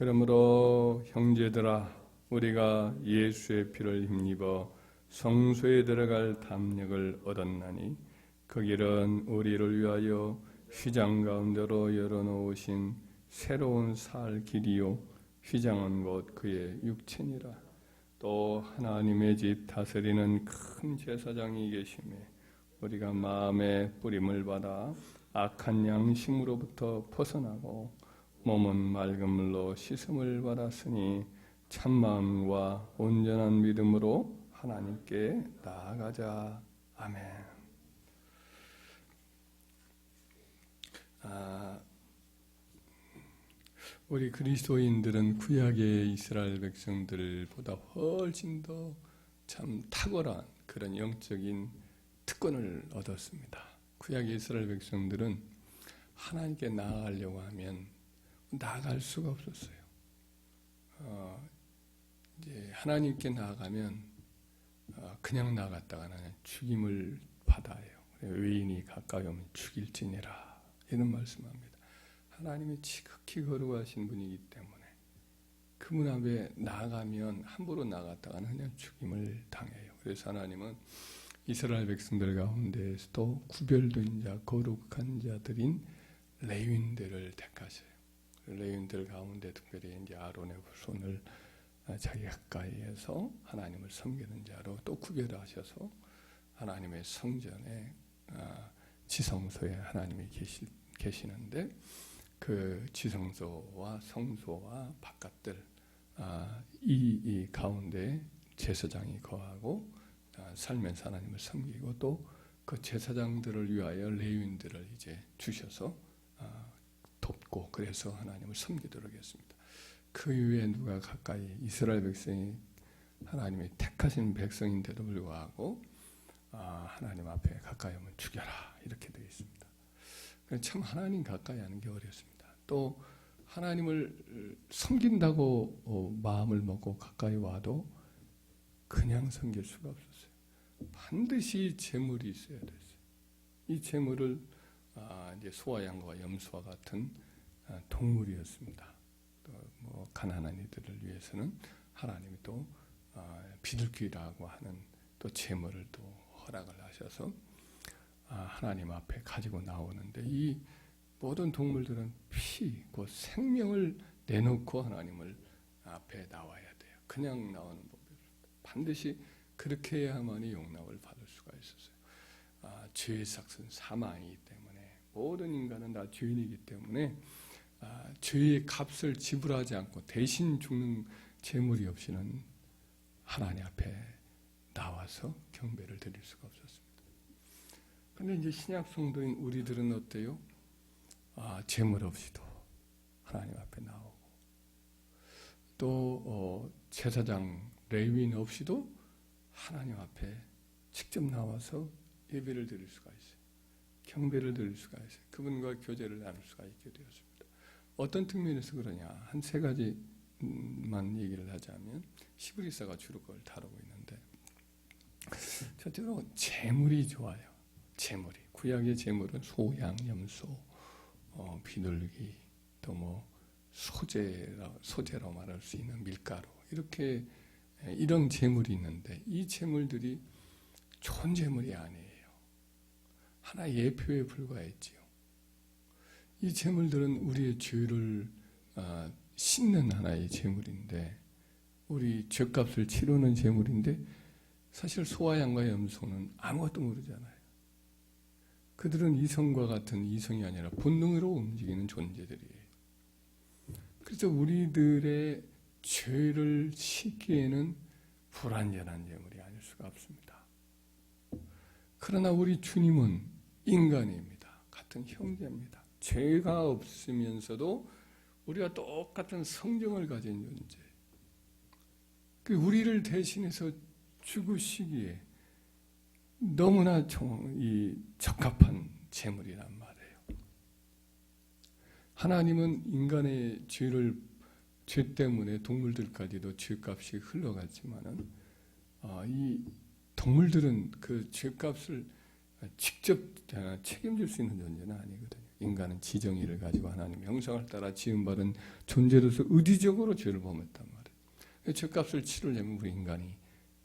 그러므로 형제들아 우리가 예수의 피를 힘입어 성소에 들어갈 담력을 얻었나니 그 길은 우리를 위하여 휘장 가운데로 열어놓으신 새로운 살 길이요 휘장은 곧 그의 육체니라. 또 하나님의 집 다스리는 큰 제사장이 계심에 우리가 마음의 뿌림을 받아 악한 양심으로부터 벗어나고 몸은 맑은 물로 씻음을 받았으니 참 마음과 온전한 믿음으로 하나님께 나아가자. 아멘. 아, 우리 그리스도인들은 구약의 이스라엘 백성들보다 훨씬 더 참 탁월한 그런 영적인 특권을 얻었습니다. 구약의 이스라엘 백성들은 하나님께 나아가려고 하면 나아갈 수가 없었어요. 어, 이제 하나님께 나아가면 어, 그냥 나갔다가는 죽임을 받아요. 외인이 가까이 오면 죽일지니라 이런 말씀합니다. 하나님이 지극히 거룩하신 분이기 때문에 그분 앞에 나아가면 함부로 나갔다가는 그냥 죽임을 당해요. 그래서 하나님은 이스라엘 백성들 가운데에서도 구별된 자, 거룩한 자들인 레윈들을 택하셔요. 레윈들 가운데 특별히 이제 아론의 후손을 자기 가까이에서 하나님을 섬기는 자로 또 구별하셔서 하나님의 성전에 아, 지성소에 하나님이 계시, 계시는데 그 지성소와 성소와 바깥들 아, 이, 이 가운데 제사장이 거하고 아, 살면서 하나님을 섬기고 또 그 제사장들을 위하여 레위인들을 이제 주셔서 돕고 그래서 하나님을 섬기도록 했습니다. 그 이후에 누가 가까이 이스라엘 백성이 하나님의 택하신 백성인데도 불구하고 하나님 앞에 가까이 오면 죽여라 이렇게 되어 있습니다. 참 하나님 가까이 하는 게 어렵습니다. 또 하나님을 섬긴다고 어, 마음을 먹고 가까이 와도 그냥 섬길 수가 없었어요. 반드시 재물이 있어야 됐어요. 이 재물을 아, 이제 소와 양과 염소와 같은 아, 동물이었습니다. 뭐 가난한 이들을 위해서는 하나님이 또 아, 비둘기라고 하는 또 재물을 또 허락을 하셔서 하나님 앞에 가지고 나오는데 이 모든 동물들은 피, 그 생명을 내놓고 하나님을 앞에 나와야 돼요. 그냥 나오는 법이 반드시 그렇게 해야만이 용납을 받을 수가 있었어요. 아, 죄의 삭은 사망이기 때문에 모든 인간은 다 죄인이기 때문에 아, 죄의 값을 지불하지 않고 대신 죽는 재물이 없이는 하나님 앞에 나와서 경배를 드릴 수가 없었습니다. 그런데 이제 신약 성도인 우리들은 어때요? 아, 재물 없이도 하나님 앞에 나오고 또 어, 제사장 레위인 없이도 하나님 앞에 직접 나와서 예배를 드릴 수가 있어요. 경배를 드릴 수가 있어요. 그분과 교제를 나눌 수가 있게 되었습니다. 어떤 측면에서 그러냐? 한 세 가지만 얘기를 하자면 시브리사가 주로 그걸 다루고 있는데 첫째로 재물이 좋아요. 재물이 구약의 재물은 소 양, 염소, 어, 비둘기, 또 뭐 소재라 소재로 말할 수 있는 밀가루 이렇게 이런 재물이 있는데 이 재물들이 좋은 재물이 아니에요. 하나의 예표에 불과했지요. 이 재물들은 우리의 죄를 어, 씻는 하나의 재물인데 우리 죄값을 치르는 재물인데 사실 소와 양과 염소는 아무것도 모르잖아요. 그들은 이성과 같은 이성이 아니라 본능으로 움직이는 존재들이에요. 그래서 우리들의 죄를 씻기에는 불완전한 재물이 아닐 수가 없습니다. 그러나 우리 주님은 인간입니다. 같은 형제입니다. 죄가 없으면서도 우리가 똑같은 성정을 가진 존재. 그 우리를 대신해서 죽으시기에 너무나 이 적합한 재물이란 말이에요. 하나님은 인간의 죄를 죄 때문에 동물들까지도 죄값이 흘러갔지만은 어, 이 동물들은 그 죄값을 직접 책임질 수 있는 존재는 아니거든요. 인간은 지정의를 가지고 하나님의 형상을 따라 지음받은 존재로서 의지적으로 죄를 범했단 말이에요. 죄값을 치르려면 우리 인간이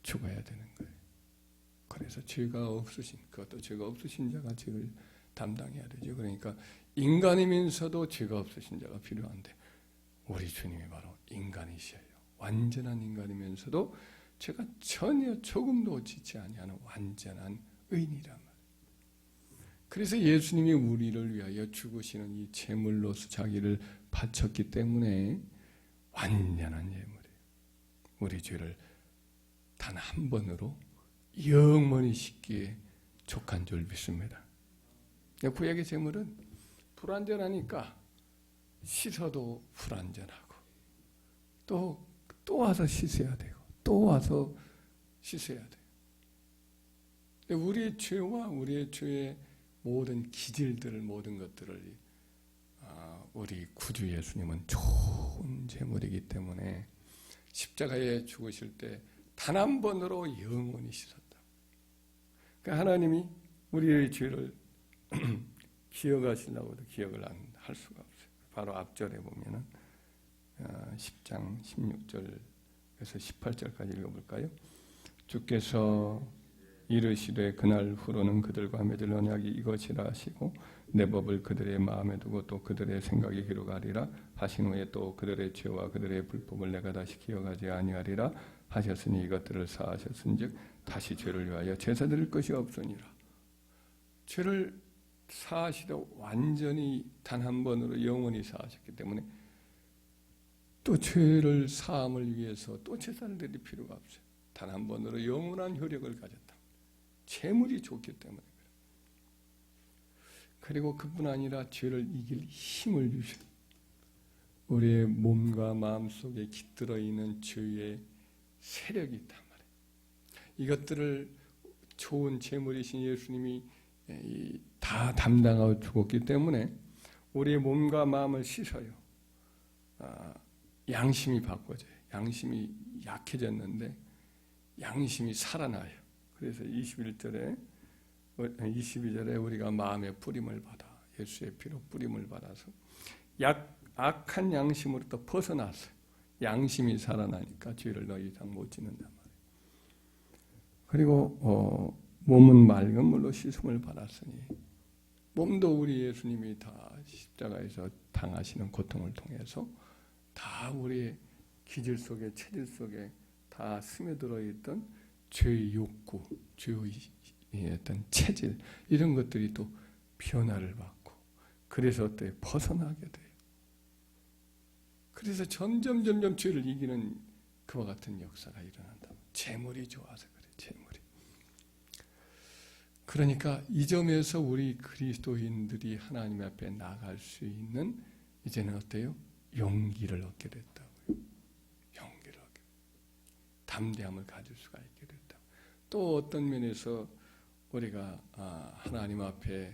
죽어야 되는 거예요. 그래서 죄가 없으신 그것도 죄가 없으신 자가 죄를 담당해야 되죠. 그러니까 인간이면서도 죄가 없으신 자가 필요한데 우리 주님이 바로 인간이셔요. 완전한 인간이면서도 죄가 전혀 조금도 지지 아니하는 완전한 의인이란 말이에요. 그래서 예수님이 우리를 위하여 죽으시는 이 제물로서 자기를 바쳤기 때문에 완전한 예물이에요. 우리 죄를 단 한 번으로 영원히 씻기에 족한 줄 믿습니다. 구약의 제물은 불완전하니까 씻어도 불완전하고 또, 또 와서 씻어야 되고 또 와서 씻어야 돼요. 우리의 죄와 우리의 죄의 모든 기질들을 모든 것들을 아, 우리 구주 예수님은 좋은 제물이기 때문에 십자가에 죽으실 때 단 한 번으로 영원히 씻었다. 그러니까 하나님이 우리의 죄를 기억하시려고도 기억을 안 할 수가 없어요. 바로 앞절에 보면은 10장 16절에서 18절까지 읽어볼까요? 주께서 이르시되 그날 후로는 그들과 맺을 언약이 이것이라 하시고 내 법을 그들의 마음에 두고 또 그들의 생각에 기록하리라 하신 후에 또 그들의 죄와 그들의 불법을 내가 다시 기억하지 아니하리라 하셨으니 이것들을 사하셨은즉 다시 죄를 위하여 제사 드릴 것이 없으니라 죄를 사하시다 완전히 단 한 번으로 영원히 사하셨기 때문에 또 죄를 사함을 위해서 또 제사를 드릴 필요가 없어요. 단 한 번으로 영원한 효력을 가졌다. 재물이 좋기 때문에 그리고 그뿐 아니라 죄를 이길 힘을 주셔. 우리의 몸과 마음 속에 깃들어 있는 죄의 세력이 있단 말이에요. 이것들을 좋은 재물이신 예수님이 다 담당하고 죽었기 때문에 우리의 몸과 마음을 씻어요. 아, 양심이 바꿔져요. 양심이 약해졌는데 양심이 살아나요. 그래서 21절에 22절에 우리가 마음의 뿌림을 받아 예수의 피로 뿌림을 받아서 약 악한 양심으로부터 벗어났어요. 양심이 살아나니까 죄를 더 이상 못 짓는단 말이에요. 그리고 어, 몸은 맑은 물로 씻음을 받았으니 몸도 우리 예수님이 다 십자가에서 당하시는 고통을 통해서 다 우리의 기질 속에 체질 속에 다 스며들어 있던 죄의 욕구, 죄의 어떤 체질 이런 것들이 또 변화를 받고 그래서 어때 벗어나게 돼요. 그래서 점점 점점 죄를 이기는 그와 같은 역사가 일어난다. 재물이 좋아서 그래. 재물이. 그러니까 이 점에서 우리 그리스도인들이 하나님 앞에 나갈 수 있는 이제는 어때요? 용기를 얻게 됐다고요. 용기를 얻게. 담대함을 가질 수가 있게 됐다. 또 어떤 면에서 우리가 아, 하나님 앞에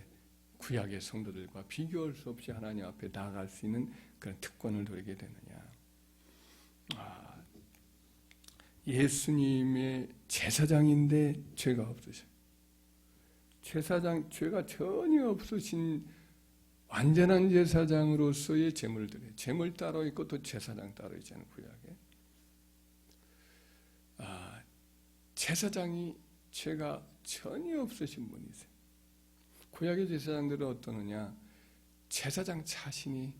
구약의 성도들과 비교할 수 없이 하나님 앞에 나아갈 수 있는 그런 특권을 누리게 되느냐. 아, 예수님의 제사장인데 죄가 없으셔. 제사장 죄가 전혀 없으신 완전한 제사장으로서의 드려요. 제물 따로 있고 또 제사장 따로 있잖아요. 구약에. 아, 제사장이 죄가 전혀 없으신 분이세요. 구약의 제사장들은 어떠느냐? 제사장 자신이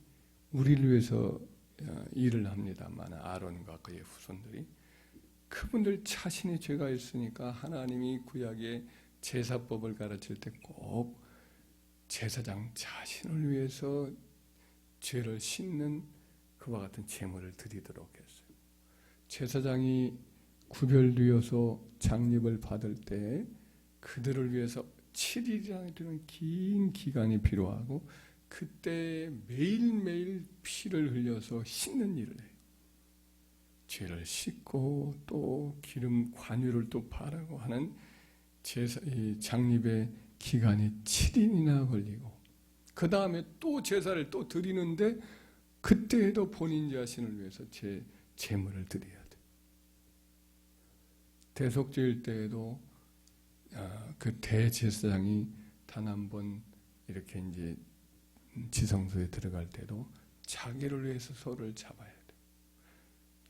우리를 위해서 어, 일을 합니다만 아론과 그의 후손들이 그분들 자신의 죄가 있으니까 하나님이 구약의 제사법을 가르칠 때 꼭 제사장 자신을 위해서 죄를 씻는 그와 같은 제물을 드리도록 했어요. 제사장이 구별되어서 장립을 받을 때 그들을 위해서 7일이라는 긴 기간이 필요하고 그때 매일매일 피를 흘려서 씻는 일을 해요. 죄를 씻고 또 기름 관유를 또 바르고 하는 제사, 장립의 기간이 7일이나 걸리고 그 다음에 또 제사를 또 드리는데 그때에도 본인 자신을 위해서 제 제물을 드려야 돼. 대속죄일 때에도 아, 그 대제사장이 단 한 번 이렇게 이제 지성소에 들어갈 때도 자기를 위해서 소를 잡아야 돼.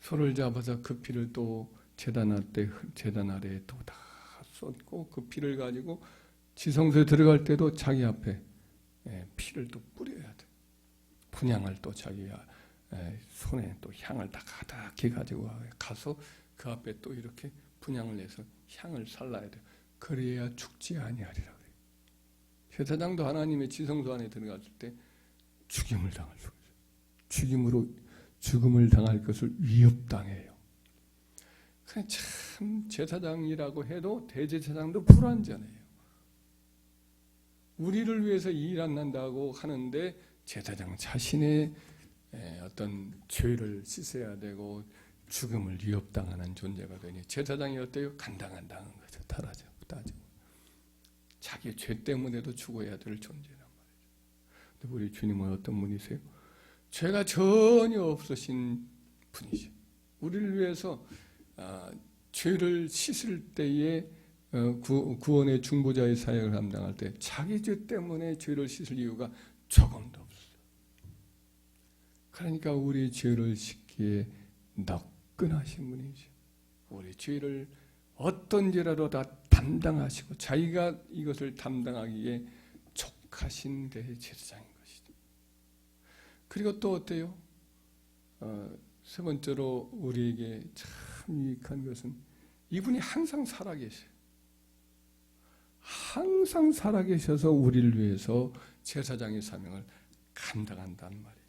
소를 잡아서 그 피를 또 재단할 때 재단 아래에 또 다 쏟고 그 피를 가지고 지성소에 들어갈 때도 자기 앞에 예, 피를 또 뿌려야 돼. 분향을 또 자기 예, 손에 또 향을 다 가득히 가지고 가서 그 앞에 또 이렇게 분향을 내서 향을 살라야 돼. 그래야 죽지 아니하리라 그래. 제사장도 하나님의 지성소 안에 들어갔을 때 죽임을 당할 수 있어요. 죽임으로 죽음을 당할 것을 위협당해요. 참 제사장이라고 해도 대제사장도 불완전해요. 우리를 위해서 일 안 난다고 하는데 제사장 자신의 에, 어떤 죄를 씻어야 되고 죽음을 위협당하는 존재가 되니 제사장이 어때요? 간당간당한 거죠. 따라죠. 따져. 자기 죄 때문에도 죽어야 될 존재란 말이죠. 근데 우리 주님은 어떤 분이세요? 죄가 전혀 없으신 분이죠. 우리를 위해서 아, 죄를 씻을 때에 어, 구, 구원의 중보자의 사역을 감당할 때 자기 죄 때문에 죄를 씻을 이유가 조금도 없어요. 그러니까 우리 죄를 씻기에 너끈하신 분이죠. 우리 죄를 어떤 죄라도 다 담당하시고 자기가 이것을 담당하기에 족하신 대제사장인 것이죠. 그리고 또 어때요? 어, 세 번째로 우리에게 참 유익한 것은 이분이 항상 살아계셔요. 항상 살아계셔서 우리를 위해서 제사장의 사명을 감당한다는 말이죠.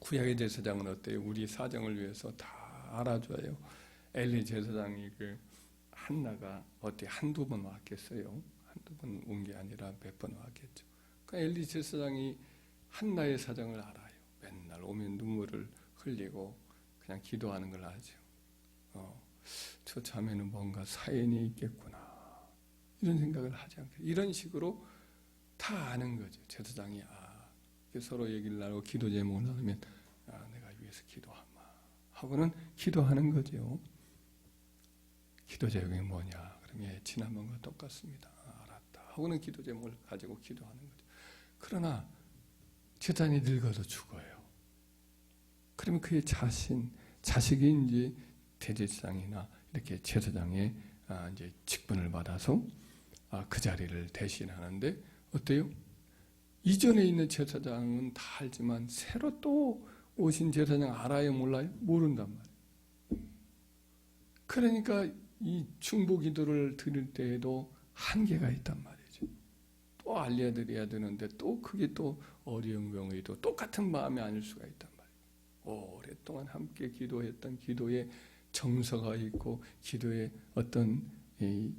구약의 제사장은 어때요? 우리 사정을 위해서 다 알아줘요. 엘리 제사장이 그 한나가 어떻게 한두 번 왔겠어요? 한두 번 온 게 아니라 몇 번 왔겠죠. 그 엘리 제사장이 한나의 사정을 알아요. 맨날 오면 눈물을 흘리고 그냥 기도하는 걸 알죠. 어, 저 자매는 뭔가 사연이 있겠구나. 이런 생각을 하지 않게 이런 식으로 다 아는 거죠. 제사장이 아, 서로 얘기를 나누고 기도 제목을 나누면 아, 내가 위해서 기도 하고는 기도하는 거죠. 기도 제목이 뭐냐? 그러면 예, 지난번과 똑같습니다. 아, 알았다. 하고는 기도 제목을 가지고 기도하는 거죠. 그러나 제단이 늙어서 죽어요. 그러면 그의 자신, 자식이 이제 대제사장이나 이렇게 제사장의 아, 이제 직분을 받아서 아, 그 자리를 대신하는데 어때요? 이전에 있는 제사장은 다 알지만 새로 또 오신 제사장 알아요 몰라요? 모른단 말이에요. 그러니까 이 충보 기도를 드릴 때에도 한계가 있단 말이죠. 또 알려드려야 되는데 또 그게 또 어려운 경우에도 똑같은 마음이 아닐 수가 있단 말이에요. 오랫동안 함께 기도했던 기도에 정서가 있고 기도에 어떤 이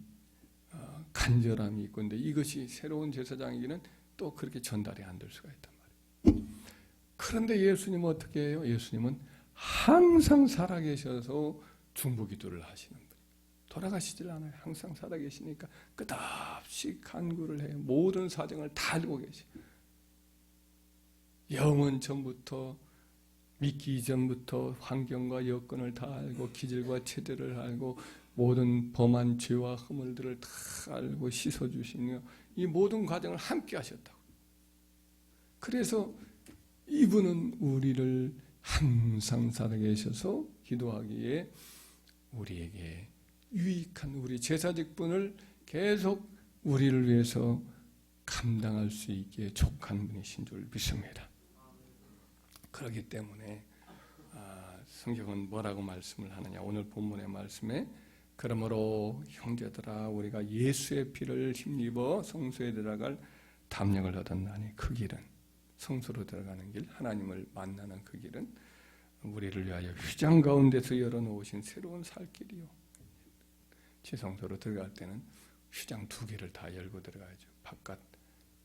어, 간절함이 있고 근데 이것이 새로운 제사장에게는 또 그렇게 전달이 안 될 수가 말이에요. 그런데 예수님은 어떻게 해요? 예수님은 항상 살아계셔서 중보 기도를 하시는 분. 돌아가시질 않아요. 항상 살아계시니까 끝없이 간구를 해요. 모든 사정을 다 알고 계셔. 영원 전부터 믿기 이전부터 환경과 여건을 다 알고 기질과 체질을 알고 모든 범한 죄와 허물들을 다 알고 씻어주시며 이 모든 과정을 함께 하셨다고. 그래서 이분은 우리를 항상 살아계셔서 기도하기에 우리에게 유익한 우리 제사 직분을 계속 우리를 위해서 감당할 수 있게 족한 분이신 줄 믿습니다. 그렇기 때문에 아, 성경은 뭐라고 말씀을 하느냐 오늘 본문의 말씀에 그러므로 형제들아 우리가 예수의 피를 힘입어 성소에 들어갈 담력을 얻었나니 그 길은 성소로 들어가는 길 하나님을 만나는 그 길은 우리를 위하여 휘장 가운데서 열어놓으신 새로운 살 길이요. 지성소로 들어갈 때는 휘장 두 개를 다 열고 들어가야죠. 바깥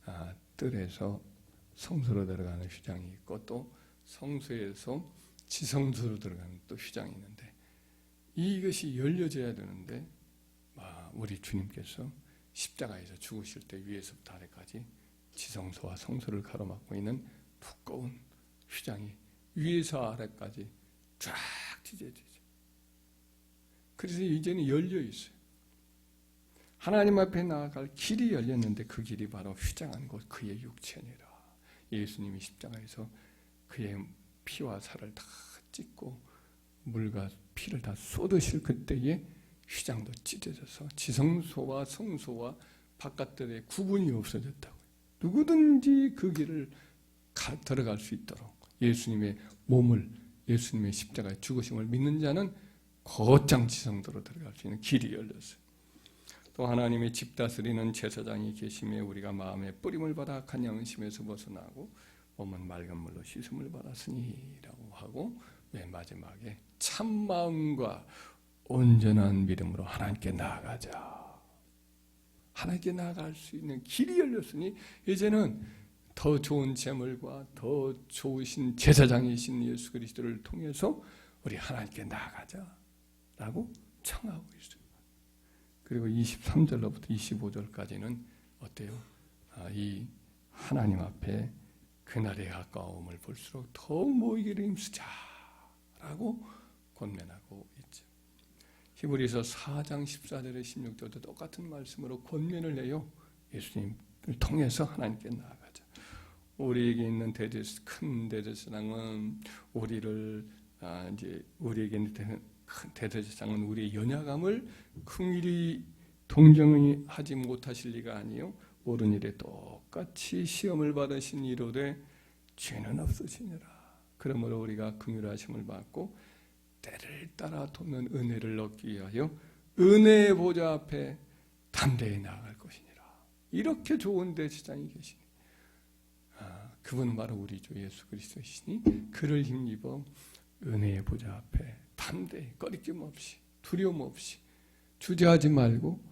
아, 뜰에서 성소로 들어가는 휘장이 있고 또 성소에서 지성소로 들어가는 또 휘장이 있는데 이것이 열려져야 되는데 아, 우리 주님께서 십자가에서 죽으실 때 위에서부터 아래까지 지성소와 성소를 가로막고 있는 두꺼운 휘장이 위에서 아래까지 쫙 찢어지죠. 그래서 이제는 열려 있어요. 하나님 앞에 나아갈 길이 열렸는데 그 길이 바로 휘장한 곳 그의 육체니라. 예수님이 십자가에서 그의 피와 살을 다 찢고 물과 피를 다 쏟으실 그때에 휘장도 찢어져서 지성소와 성소와 바깥들의 구분이 없어졌다고. 누구든지 그 길을 가, 들어갈 수 있도록 예수님의 몸을 예수님의 십자가의 죽으심을 믿는 자는 거장 지성도로 들어갈 수 있는 길이 열렸어요. 또 하나님의 집 다스리는 제사장이 계심에 우리가 마음의 뿌림을 받아 악한 양심에서 벗어나고 몸은 맑은 물로 씻음을 받았으니라고 하고 맨 마지막에 참 마음과 온전한 믿음으로 하나님께 나아가자. 하나님께 나아갈 수 있는 길이 열렸으니 이제는 더 좋은 재물과 더 좋으신 제사장이신 예수 그리스도를 통해서 우리 하나님께 나아가자라고 청하고 있습니다. 그리고 23절로부터 25절까지는 어때요? 아, 이 하나님 앞에 그날의 가까움을 볼수록 더욱 모이기를 힘쓰자라고 권면하고. 히브리서 4장 14절에 16절도 똑같은 말씀으로 권면을 해요. 예수님을 통해서 하나님께 나아가자. 우리에게 있는 대제 큰 대제사장은 우리를 아, 이제 우리에게 있는 큰 대제사장은 우리의 연약함을 긍일히 동정하지 못하실 리가 아니요 옳은 일에 똑같이 시험을 받으신 이로되 죄는 없으시니라. 그러므로 우리가 긍휼하심을 받고 때를 따라 돕는 은혜를 얻기 위하여 은혜의 보좌 앞에 담대히 나아갈 것이니라. 이렇게 좋은 대시장이 계시니 아, 그분은 바로 우리 주 예수 그리스도이시니 그를 힘입어 은혜의 보좌 앞에 담대히 꺼리낌 없이 두려움 없이 주저하지 말고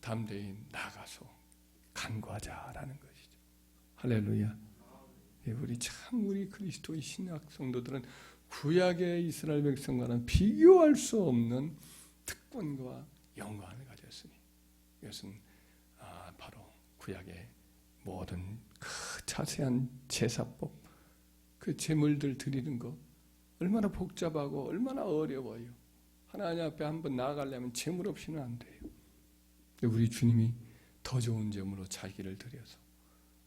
담대히 나가서 간구하자라는 것이죠. 할렐루야. 예, 우리 참 우리 그리스도의 신약 성도들은 구약의 이스라엘 백성과는 비교할 수 없는 특권과 영광을 가졌으니 이것은 아, 바로 구약의 모든 그 자세한 제사법, 그 제물들 드리는 것 얼마나 복잡하고 얼마나 어려워요. 하나님 앞에 한번 나아가려면 제물 없이는 안 돼요. 우리 주님이 더 좋은 제물로 자기를 드려서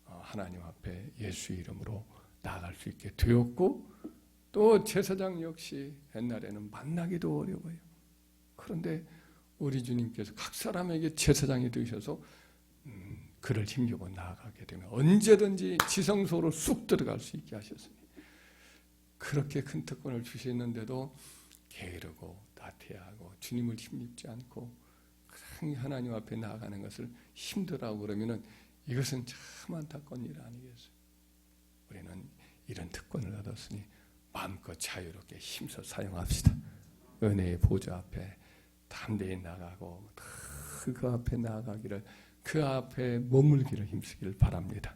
어, 하나님 앞에 예수 이름으로 나아갈 수 있게 되었고 또 제사장 역시 옛날에는 만나기도 어려워요. 그런데 우리 주님께서 각 사람에게 제사장이 되셔서 음, 그를 힘주고 나아가게 되면 언제든지 지성소로 쑥 들어갈 수 있게 하셨으니 그렇게 큰 특권을 주셨는데도 게으르고 나태하고 주님을 힘입지 않고 하나님 앞에 나아가는 것을 힘들어하고 그러면은 이것은 참 안타까운 일 아니겠어요? 우리는 이런 특권을 얻었으니 마음껏 자유롭게 힘써 사용합시다. 은혜의 보좌 앞에 담대히 나가고 그 앞에 나아가기를 그 앞에 머물기를 힘쓰기를 바랍니다.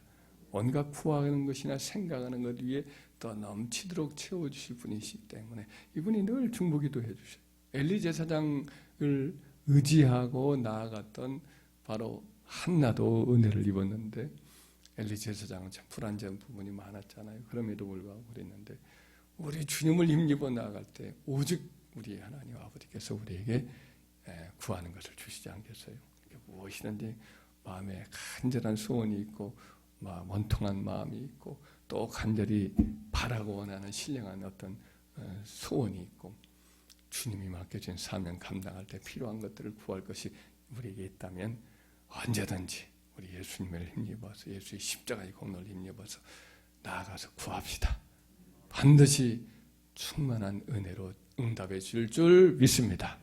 온갖 구하는 것이나 생각하는 것 위에 더 넘치도록 채워주실 분이시기 때문에 이분이 늘 중보기도 해주셔요. 엘리 제사장을 의지하고 나아갔던 바로 한나도 은혜를 입었는데 엘리 제사장은 참 불안정 부분이 많았잖아요. 그럼에도 불구하고 그랬는데 우리 주님을 힘입어 나아갈 때 오직 우리 하나님 아버지께서 우리에게 구하는 것을 주시지 않겠어요? 무엇이든지 마음에 간절한 소원이 있고 원통한 마음이 있고 또 간절히 바라고 원하는 신령한 어떤 어, 소원이 있고 주님이 맡겨진 사명 감당할 때 필요한 것들을 구할 것이 우리에게 있다면 언제든지 우리 예수님을 힘입어서 예수의 십자가의 공로를 힘입어서 나아가서 구합시다. 반드시 충만한 은혜로 응답해 줄 줄 믿습니다.